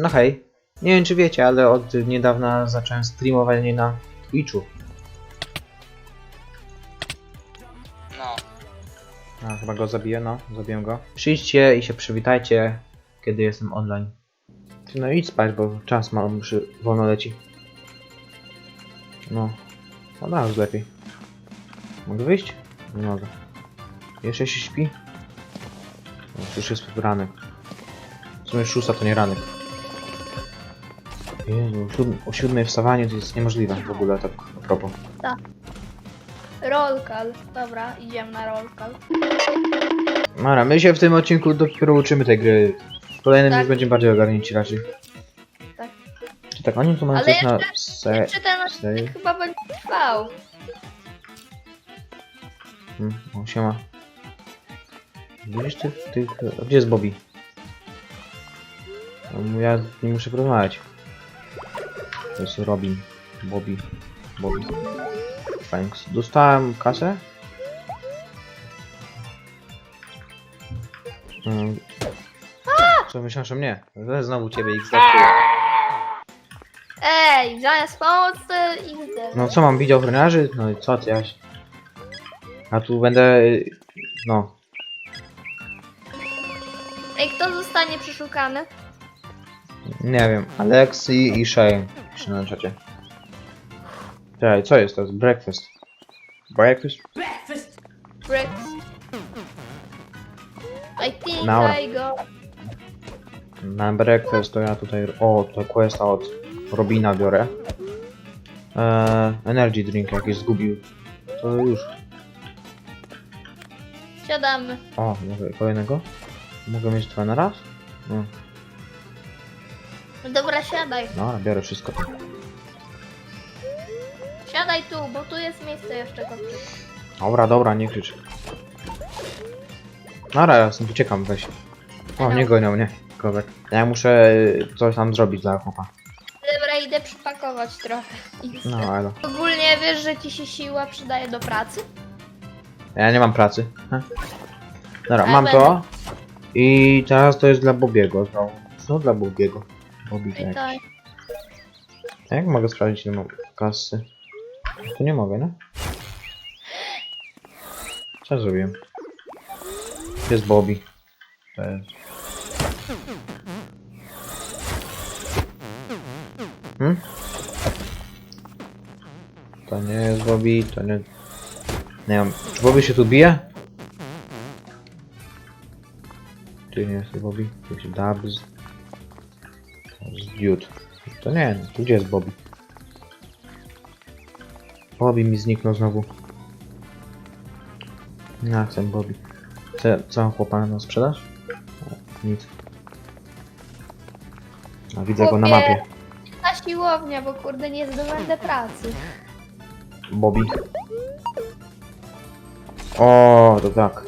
No hej, nie wiem czy wiecie, ale od niedawna zacząłem streamowanie na Twitchu. No. A, chyba go zabiję, no, zabiję go. Przyjdźcie i się przywitajcie, kiedy jestem online. Ty, No idź spać, bo czas mam, przy... wolno leci. No, no da, już lepiej. Mogę wyjść? Nie mogę. Jeszcze się śpi? No, już jest ranek. W sumie szósta to nie ranek. Jezu, o siódm- o siódmej wstawanie to jest niemożliwe w ogóle, tak a propos. Roll call. Dobra, idziemy na roll call. Mara, my się w tym odcinku dopiero uczymy tej gry. W kolejnym Tak. już będziemy bardziej ogarnięci raczej. Tak. Czy tak, oni tu mają Ale coś na... jeszcze- Se... Jeszcze ten odcinek chyba będzie trwał. Hmm, o, siema. Tych, tych... a Gdzie jest Bobby? Ja z nim muszę porozmawiać. To jest Robin. Bobby. Bobby. Thanks. Dostałem kasę? Hmm. Co myślałem, że mnie? Znowu ciebie XD. Ej, zamiast pomocy idę. No co mam, widział ochroniarzy? No i co ty, Jaś? A tu będę... No. Ej, kto zostanie przeszukany? Nie wiem. Alex i, i Shane. Pisze na czacie. Czekaj, co jest to? jest Breakfast. Breakfast? Bricks. I think Dobra. I go. Na breakfast to ja tutaj... O, to questa od Robina biorę. Eee, energy drink jakiś zgubił. To już. Siadamy. O, mogę kolejnego? Mogę mieć dwa na raz? No, Dobra, siadaj. no biorę wszystko. Siadaj tu, bo tu jest miejsce jeszcze kopczyk. Dobra, dobra, nie krzycz. Dobra, ja stąd uciekam, weź. O, nie gonią mnie, kozak. Ja muszę y, coś tam zrobić dla chłopa. Dobra, idę przypakować trochę. No, ale... Ogólnie wiesz, że ci się siła przydaje do pracy? Ja nie mam pracy. Heh. Dobra, mam to. I teraz to jest dla Bobiego znowu. Co dla Bobiego? Bobby I tak. to... A jak mogę sprawdzić ile mam kasy? Tu nie mogę, nie? Co ja zrobiłem? Jest Bobby? To jest... Hmm? To nie jest Bobby, to nie... Nie wiem, czy Bobby się tu bije? Czy nie jest Bobby? Tu jest Dubs. Dude. To nie, tu gdzie jest Bobby? Bobby mi zniknął znowu. Ja chcę Bobby. Co, co chłopa na sprzedaż? O, nic. A widzę go na mapie. Ta siłownia, bo kurde nie zdobędę pracy. Bobby. O, to tak.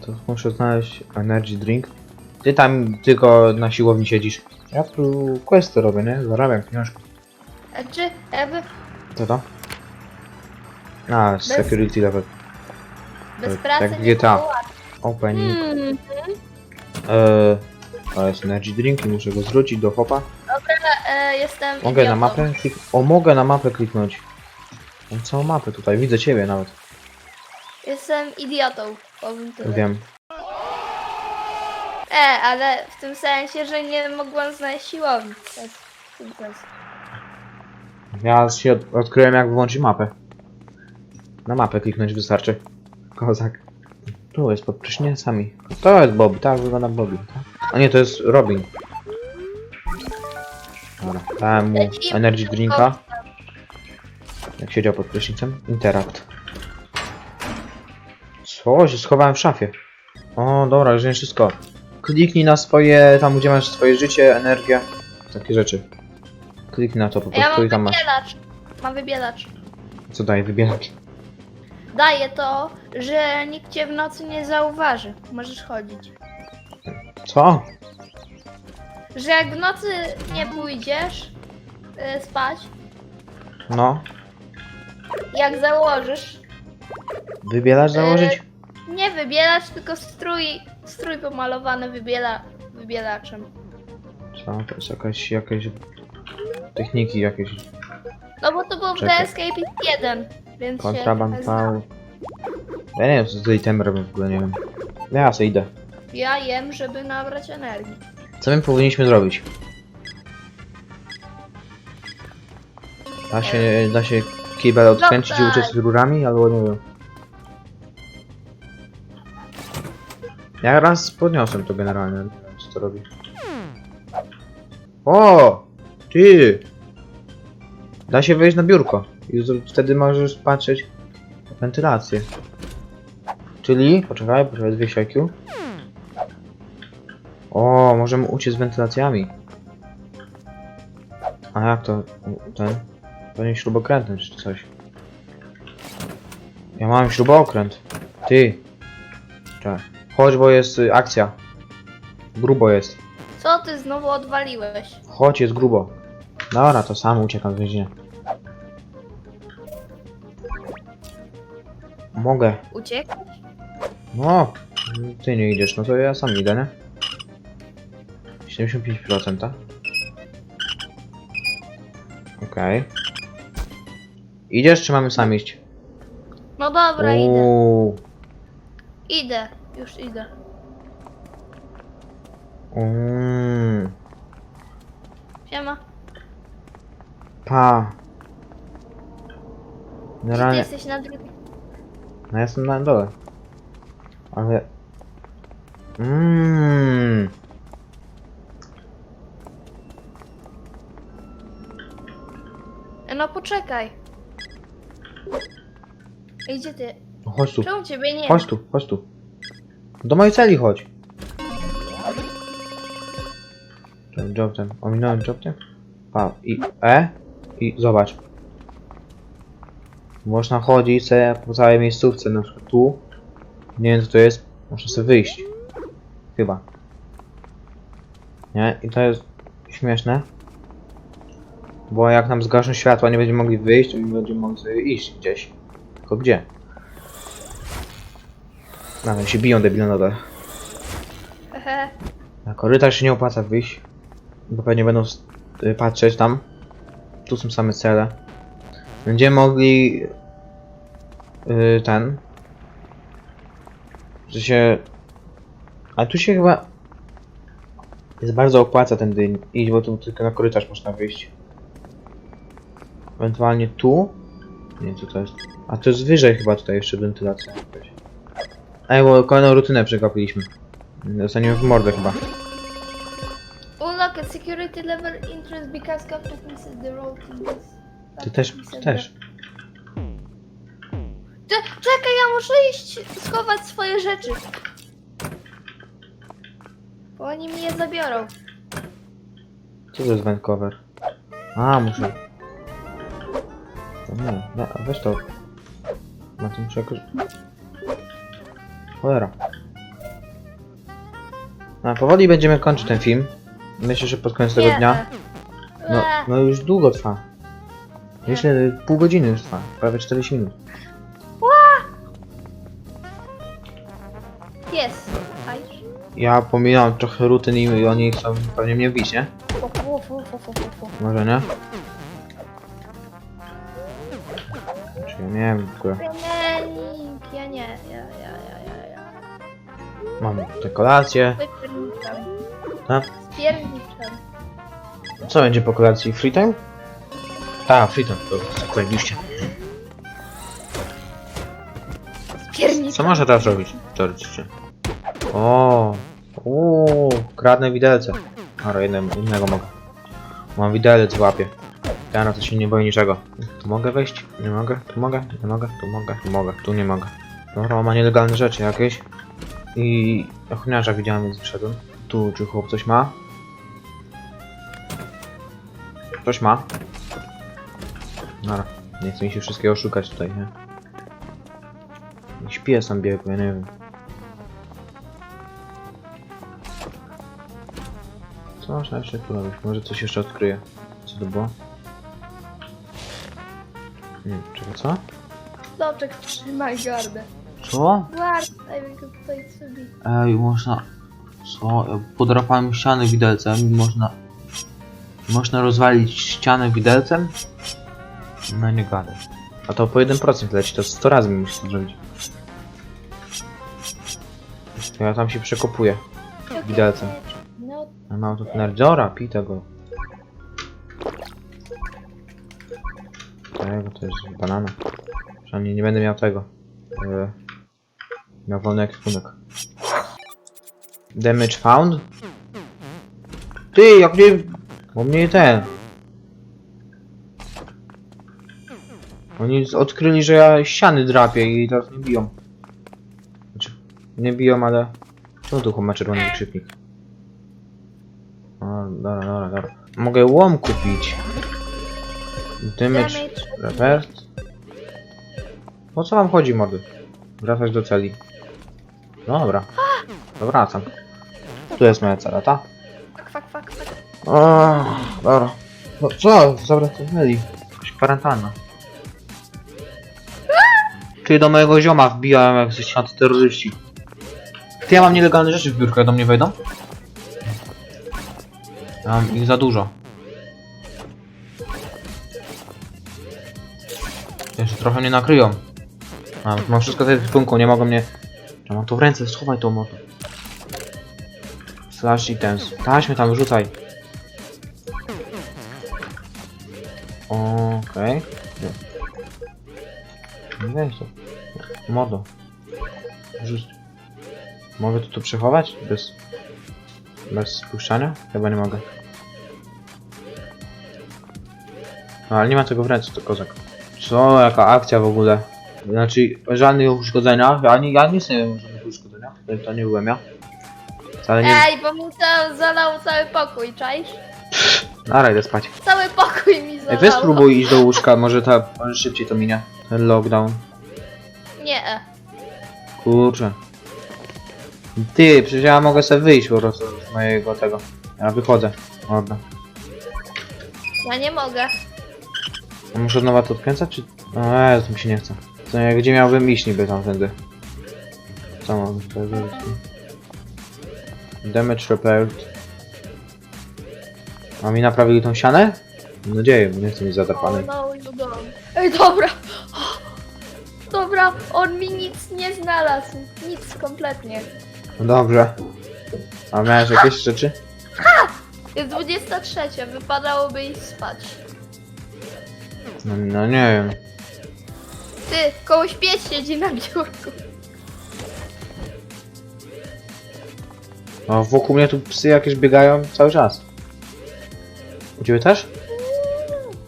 To muszę znaleźć energy drink. Ty tam tylko na siłowni siedzisz. Ja tu questy robię, nie? Zarabiam pieniążki. A czy jakby Co to? A, security level. bez Tak, pracy jak nie GTA. było łatwo. Opening. Hmm, Eee, to jest energy drink i muszę go zwrócić do hopa. e, jestem Mogę na idiotą. mapę klik... O, mogę na mapę kliknąć. Mam całą mapę tutaj, widzę ciebie nawet. Jestem idiotą, powiem tyle. Wiem. E, ale w tym sensie, że nie mogłam znaleźć siłowni. To jest sensie. Ja się od odkryłem jak włączyć mapę. Na mapę kliknąć wystarczy. Kozak. Tu jest pod prysznicami. To jest Bobby, tak wygląda Bobby. Tak? A nie, to jest Robin. Dobra, dałem mu energy drinka. Jak siedział pod prysznicem. Interact. Co? Się schowałem w szafie. O, dobra, już wiem wszystko. Kliknij na swoje, tam gdzie masz swoje życie, energię. Takie rzeczy. Kliknij na to po Ja prostu i tam masz. wybielacz. Mam wybielacz. Co daje wybierać? Daje to, że nikt cię w nocy nie zauważy. Możesz chodzić. Co? Że jak w nocy nie pójdziesz y, spać, No. jak założysz, Wybielasz założyć? nie wybielacz, tylko strój, strój pomalowany wybiela, wy- wybielaczem. Co? To jest jakaś, jakieś... Techniki jakieś. No bo to był w The Czekaj. Escape 1, więc Kontraband się znam. V. Ja nie wiem co z itemy robią w ogóle, nie wiem. Ja sobie idę. Ja jem, żeby nabrać energii. Co my powinniśmy zrobić? Da się, da się kibel odkręcić i uciec z rurami, albo nie wiem. Ja raz podniosłem to generalnie, co to robi. O! Ty! Da się wejść na biurko i wtedy możesz patrzeć na wentylację. Czyli, poczekaj, poczekaj, 200 IQ. O, możemy uciec z wentylacjami. A jak to ten? Pewnie śrubokrętem czy coś. Ja mam śrubokręt. Ty. Czekaj. Chodź, bo jest y, akcja. Grubo jest. Co ty znowu odwaliłeś? Chodź, jest grubo. Dobra, to sam uciekam z więzienia. Mogę. Uciekł? No, ty nie idziesz, no to ja sam idę, nie? 75%, tak? Okej. Idziesz, czy mamy sam iść? No dobra, idę. Uuu. Idę, już idę. Mm. Siema. Pa. Czy ty Generalnie, jesteś na drugim? no ja jestem na dole. Ale... Mmm. No poczekaj. Ej, Gdzie ty? Chodź tu, Czemu ciebie nie chodź tu, chodź tu. Do mojej celi chodź. Ten job ten, ominąłem job ten? Pa, i E i zobacz. Można chodzić sobie po całej miejscówce, na przykład tu. Nie wiem co to jest, można sobie wyjść. Chyba. Nie? I to jest śmieszne. Bo jak nam zgaszą światła, nie będziemy mogli wyjść, to nie będziemy mogli iść gdzieś. Tylko gdzie? Nawet się biją debile nadal. Hehe. Na korytarz się nie opłaca wyjść. Bo pewnie będą y, patrzeć tam. Tu są same cele. Będziemy mogli... y, ten... Że się... A tu się chyba... Jest bardzo opłaca tędy iść, bo tu tylko na korytarz można wyjść. Ewentualnie tu. Nie co to jest. A to jest wyżej chyba tutaj jeszcze wentylacja. jakaś. Ej, bo kolejną rutynę przegapiliśmy. Dostaniemy w mordę chyba. Unlock a security level interest because captain is the road this. Ty też, ty też. Ty, czekaj, ja muszę iść schować swoje rzeczy. Bo oni mi je zabiorą. Co to jest Vancouver? A, muszę. To nie, nie, a weź to. Na to muszę jakoś... Cholera. A, powoli będziemy kończyć ten film. Myślę, że pod koniec tego dnia. No, no już długo trwa. Myślę, że pół godziny już trwa. Prawie 40 minut. Jest. Ja pominąłem trochę rutyn i oni chcą pewnie mnie wbić, nie? Może nie? Czy ja nie wiem w ogóle. Trening. Ja nie, ja, ja, ja. Mam te kolacje. Wypierniczam. Tak? Co będzie po kolacji? Free time? Tak, free time. Co można teraz robić? Teoretycznie. O, uuu, kradnę widelce. Ale jednego, innego mogę. Mam widelec w łapie. Ja na to się nie boję niczego. Tu mogę wejść? Nie mogę? Tu mogę? Nie mogę? Tu mogę? Tu mogę? Tu nie mogę. Dobra, on ma nielegalne rzeczy jakieś. I ochroniarza widziałem, więc wszedłem. Tu, czy chłop coś ma? Coś ma. Nara. Nie chcę mi się wszystkiego szukać tutaj, nie? Śpię sam biegł, ja nie wiem. Co można jeszcze tu robić? Może coś jeszcze odkryję. Co to było? Nie, czego co? Doczek, trzymaj gardę. Co? Ej, można... Co? Ja Podrapałem ścianę widelcem i można... Można rozwalić ścianę widelcem? No nie gadaj. A to po 1% leci, to 100 razy mi musisz to zrobić. Ja tam się przekopuję. Widelcem. No, A mam tu nerdzora, pij tego. Tego to jest banana. Przynajmniej nie będę miał tego. Yy, miał wolny ekwipunek. Damage found? Ty, jak nie... Bo mnie ten... Oni odkryli, że ja ściany drapię i teraz nie biją. Znaczy, nie biją, ale... Co tu ma czerwony wykrzyknik? O, dobra, dobra, dobra. Mogę łom kupić. Damage damage. repaired. Po co wam chodzi, mody? Wracać do celi. No dobra. To wracam. Tu jest moja cela, ta? Fak, fak, fak, fak. O, dobra. No co? Zawracali. Jakaś kwarantanna. Ty do mojego zioma wbijałem jak ze świat terroryści. Ty ja mam nielegalne rzeczy w biurku, jak do mnie wejdą? Ja mam ich za dużo. Jeszcze trochę mnie nakryją. A, mam wszystko w punku, nie mogą mnie... Ja mam to w ręce, schowaj to mordo. Slash items. Taśmy tam wrzucaj. Okej. Nie weź to. Mordo. Rzuć. Mogę to tu przechować? Bez... Bez spuszczania? Chyba nie mogę. No, ale nie ma tego w ręce, to kozak. Co? Jaka akcja w ogóle? Znaczy, żadnych uszkodzenia. Ja nie, ja nie jestem żadnych uszkodzenia. To, to nie byłem ja. Wcale nie... Ej, bo mi to zalał cały pokój, czaisz? Nara, idę spać. Cały pokój mi Ej, zalał. weź spróbuj iść do łóżka, może ta, może szybciej to minie. Ten lockdown. Nie. Kurczę. Ty, przecież ja mogę sobie wyjść po prostu z mojego tego. Ja wychodzę. Dobra. Ja nie mogę. Muszę od nowa to odkręcać, czy... O Jezu, mi się nie chce. To ja, gdzie miałbym iść niby tamtędy? Co mam zrobić? Damage repaired. A mi naprawili tą ścianę? Mam nadzieję, bo nie chcę mieć no, don't. Ej, dobra. Dobra, on mi nic nie znalazł. Nic kompletnie. No dobrze. A miałeś jakieś rzeczy? Jest 23, wypadałoby iść spać. No, no nie wiem. Ty, kogoś pies siedzi na biurku. No wokół mnie tu psy jakieś biegają cały czas. U ciebie też?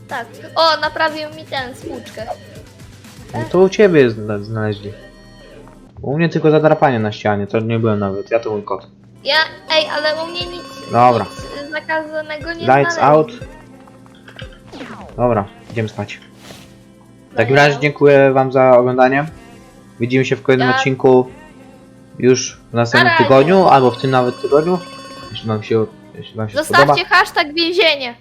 Tak. O, naprawił mi ten spłuczkę. No to u ciebie zna znaleźli. U mnie tylko zadrapanie na ścianie, to nie byłem nawet, ja to mój kot. Ja, ej, ale u mnie nic, Dobra. nic zakazanego nie Lights out. Dobra, idziemy spać. W takim razie dziękuję wam za oglądanie. Widzimy się w kolejnym Tak. odcinku już w następnym Na razie. tygodniu, albo w tym nawet tygodniu. Jeśli wam się, jeśli wam się spodoba. Zostawcie hashtag więzienie.